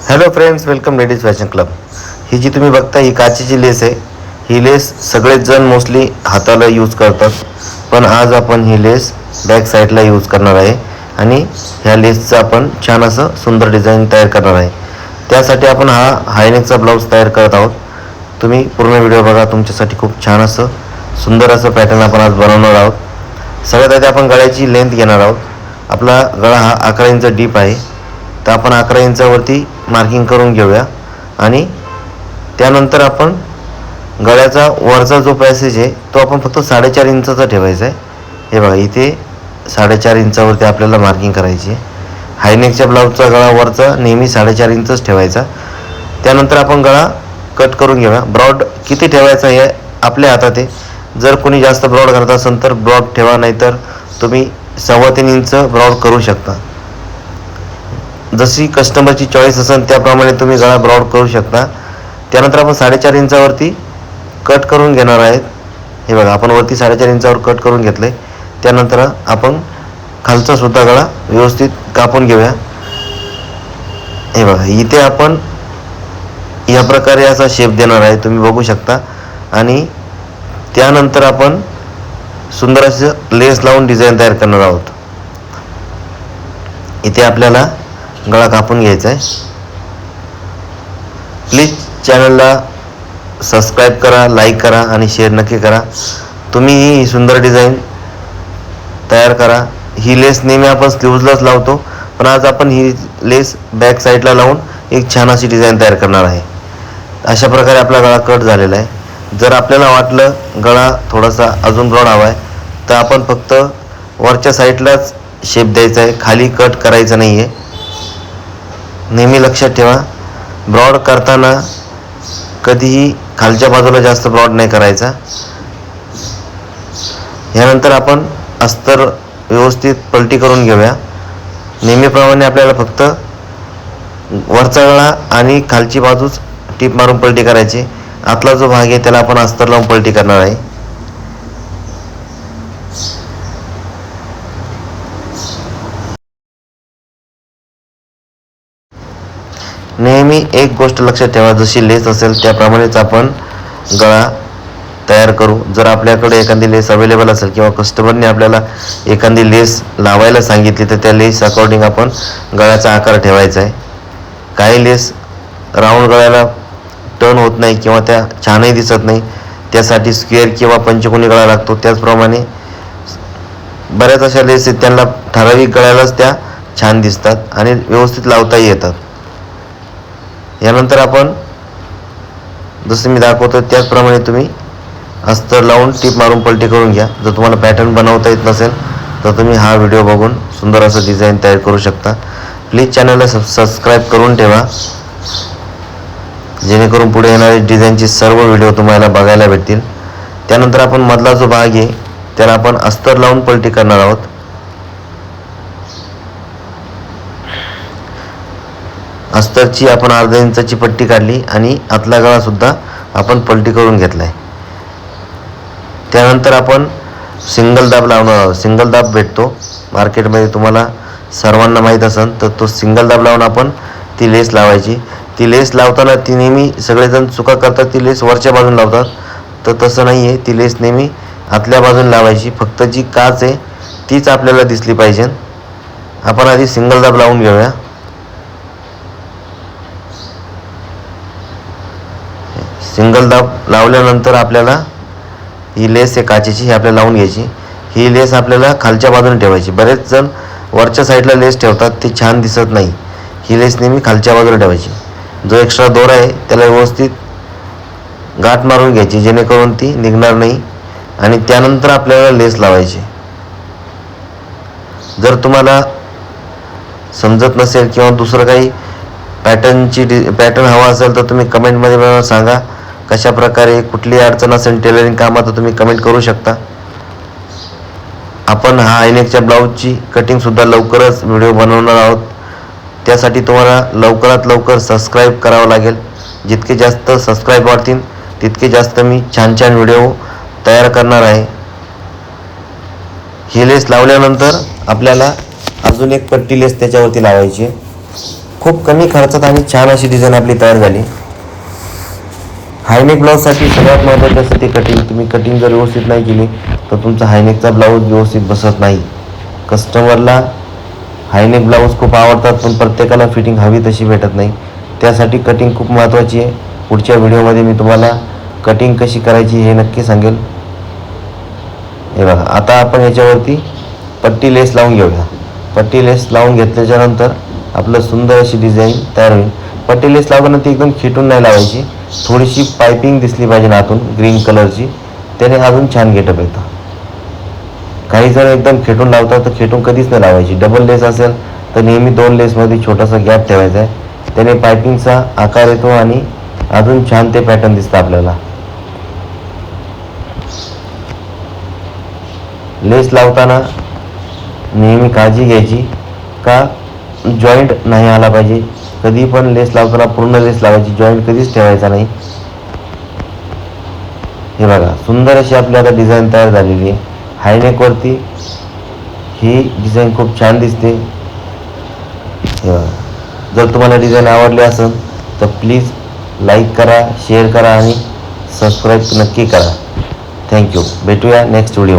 Hello friends welcome ladies fashion club ही जी तुम्ही बघता ही काचेची लेस आहे. ही लेस सगळेच जण मोस्टली हाताला यूज करतात. पण आज आपण ही लेस बॅक साईडला यूज करणार आहे. आणि ह्या लेसचं आपण छान असं सुंदर डिझाईन तयार करणार आहे. त्यासाठी आपण हा हायनेकचा ब्लाऊज तयार करत आहोत. तुम्ही पूर्ण व्हिडिओ बघा तुमच्यासाठी खूप छान असं सुंदर असं पॅटर्न आपण आज बनवणार आहोत. सगळ्यात आधी आपण गळ्याची लेंथ घेणार आहोत. आपला गळा हा अकरा इंच डीप आहे. तर आपण अकरा इंचावरती मार्किंग करून घेऊया. आणि त्यानंतर आपण गळ्याचा वरचा जो पॅसेज आहे तो आपण फक्त साडेचार इंचाचा ठेवायचा आहे. हे बघा इथे साडेचार इंचावरती आपल्याला मार्किंग करायची आहे. हायनेकच्या ब्लाऊजचा गळा वरचा नेहमी साडेचार इंचच ठेवायचा. त्यानंतर आपण गळा कट करून घेऊया. ब्रॉड किती ठेवायचा हे आपल्या हातात आहे. जर कोणी जास्त ब्रॉड करत असेल तर ब्रॉड ठेवा नाहीतर तुम्ही सव्वा तीन इंच ब्रॉड करू शकता. जशी कस्टमरची चॉईस असेल त्याप्रमाणे तुम्ही गळा ब्रॉड करू शकता. त्यानंतर आपण साडेचार इंचावरती कट करून घेणार आहेत. हे बघा आपण वरती साडेचार इंचावर कट करून घेतलं. आहे त्यानंतर आपण खालचा सुद्धा गळा व्यवस्थित कापून घेऊया. हे बघा इथे आपण या प्रकारे असा शेप देणार आहे तुम्ही बघू शकता. आणि त्यानंतर आपण सुंदर असं लेस लावून डिझाईन तयार करणार आहोत. इथे आपल्याला गळा कापून घ्यायचा आहे प्लीज चॅनलला सबस्क्राईब करा लाईक करा आणि शेअर नक्की करा. तुम्ही ही सुंदर डिझाईन तयार करा. ही लेस नेहमी आपण स्लीवजलाच लावतो पण आज आपण ही लेस बॅक साईडला लावून एक छान अशी डिझाईन तयार करणार आहे. अशा प्रकारे आपला गळा कट झालेला आहे. जर आपल्याला वाटलं गळा थोडासा अजून ब्रॉड हवा आहे तर आपण फक्त वरच्या साईडलाच शेप द्यायचा आहे खाली कट करायचं नाही आहे नेहमी लक्षात ठेवा. ब्रॉड करताना कधीही खालच्या बाजूला जास्त ब्रॉड नाही करायचा. यानंतर आपण अस्तर व्यवस्थित पलटी करून घेऊया. नेहमीप्रमाणे आपल्याला फक्त वरचा गळा आणि खालची बाजूच टीप मारून पलटी करायची. आतला जो भाग आहे त्याला आपण अस्तर लावून पलटी करणार आहे. नेहमी एक गोष्ट लक्षात ठेवा जशी लेस असेल त्याप्रमाणेच आपण गळा तयार करू. जर आपल्याकडे एखादी लेस अवेलेबल असेल किंवा कस्टमरने आपल्याला एखादी लेस लावायला सांगितली तर त्या लेस अकॉर्डिंग आपण गळ्याचा आकार ठेवायचा आहे. काही लेस राऊंड गळ्याला टर्न होत नाही किंवा त्या छानही दिसत नाही. त्यासाठी स्क्वेअर किंवा पंचकोनी गळा लागतो. त्याचप्रमाणे बऱ्याच अशा लेस आहेत त्यांना ठराविक गळ्यालाच त्या छान दिसतात आणि व्यवस्थित लावताही येतात. यानंतर आपण जसं मी दाखवतो त्याचप्रमाणे तुम्ही अस्तर लावून टीप मारून पलटी करून घ्या. जर तुम्हाला पॅटर्न बनवता येत नसेल तर तुम्ही हा व्हिडिओ बघून सुंदर असं डिझाईन तयार करू शकता. प्लीज चॅनलला सब सबस्क्राईब करून ठेवा. जेणेकरून पुढे येणारे डिझाईनचे सर्व व्हिडिओ तुम्हाला बघायला भेटतील. त्यानंतर आपण मधला जो भाग आहे त्याला आपण अस्तर लावून पलटी करणार आहोत. अस्तरची आपण अर्धा इंचाची पट्टी काढली आणि आतला गळासुद्धा आपण पलटी करून घेतला आहे त्यानंतर आपण सिंगल दाब लावणार आहोत सिंगल दाब भेटतो. मार्केटमध्ये तुम्हाला सर्वांना माहीत असेल तर तो सिंगल दाब लावून आपण ती लेस लावायची. ती लेस लावताना ती नेहमी सगळेजण चुका करतात ती लेस वरच्या बाजून लावतात. तर तसं नाही आहे ती लेस नेहमी आतल्या बाजून लावायची. फक्त जी काच आहे तीच आपल्याला दिसली पाहिजे. आपण आधी सिंगल दाब लावून घेऊया. सिंगल दाब लावल्यानंतर आपल्याला ही लेस आहे काचेची ही आपल्याला लावून घ्यायची. ही लेस आपल्याला खालच्या बाजूने ठेवायची. बरेच जण वरच्या साईडला लेस ठेवतात ते छान दिसत नाही. ही लेस नेहमी खालच्या बाजूला ठेवायची. जो एक्स्ट्रा दोरा आहे त्याला व्यवस्थित गाठ मारून घ्यायची जेणेकरून ती निघणार नाही आणि त्यानंतर आपल्याला लेस लावायची. जर तुम्हाला समजत नसेल किंवा दुसरं काही पॅटर्नची डि पॅटर्न हवा असेल तर तुम्ही कमेंटमध्ये मला सांगा. कशा प्रकारे कुठली अडचण असेल टेलरिंग कामात तर तुम्ही कमेंट करू शकता. आपण हा आयनेकच्या ब्लाऊजची कटिंगसुद्धा लवकरच व्हिडिओ बनवणार आहोत. त्यासाठी तुम्हाला लवकरात लवकर सबस्क्राईब करावं लागेल. जितके जास्त सबस्क्राईब वाढतील तितके जास्त मी छान छान व्हिडिओ तयार करणार आहे. ही लेस लावल्यानंतर आपल्याला अजून एक पट्टी लेस त्याच्यावरती लावायची खूप कमी खर्चात आणि छान अशी डिझाईन आपली तयार झाली. हायनेक ब्लाऊजसाठी सगळ्यात महत्त्वाचं असतं ते कटिंग तुम्ही कटिंग जर व्यवस्थित नाही केली तर तुमचा हायनेकचा ब्लाऊज व्यवस्थित बसत नाही. कस्टमरला हायनेक ब्लाऊज खूप आवडतात पण प्रत्येकाला फिटिंग हवी तशी भेटत नाही. त्यासाठी कटिंग खूप महत्त्वाची आहे. पुढच्या व्हिडिओमध्ये मी तुम्हाला कटिंग कशी करायची हे नक्की सांगेल. हे बघा आता आपण याच्यावरती पट्टी लेस लावून घेऊया. पट्टी लेस लावून घेतल्याच्यानंतर आपलं सुंदर अशी डिझाईन तयार होईल. पट्टी लेस लावताना ती एकदम खिटून नाही लावायची. थोडीशी पायपिंग दिसली पाहिजे आतून ग्रीन कलरची. त्याने अजून छान गेटअप येतं. काही जण एकदम खेटून लावतात तर खेटून कधीच नाही लावायची. डबल लेस असेल तर नेहमी दोन लेसमध्ये छोटासा गॅप ठेवायचा आहे. त्याने पायपिंगचा आकार येतो आणि अजून छान ते पॅटर्न दिसतं आपल्याला. लेस लावताना नेहमी काळजी घ्यायची का जॉईंट नाही आला पाहिजे? कधी पण लेस लावताना पूर्ण लेस लावायची जॉईंट कधीच ठेवायचा नाही. हे बघा सुंदर अशी आपली आता डिझाईन तयार झालेली आहे. हायनेकवरती ही डिझाईन खूप छान दिसते. हे बघा जर तुम्हाला डिझाईन आवडली असेल तर प्लीज लाईक करा शेअर करा आणि सबस्क्राईब नक्की करा. थँक्यू भेटूया नेक्स्ट व्हिडिओ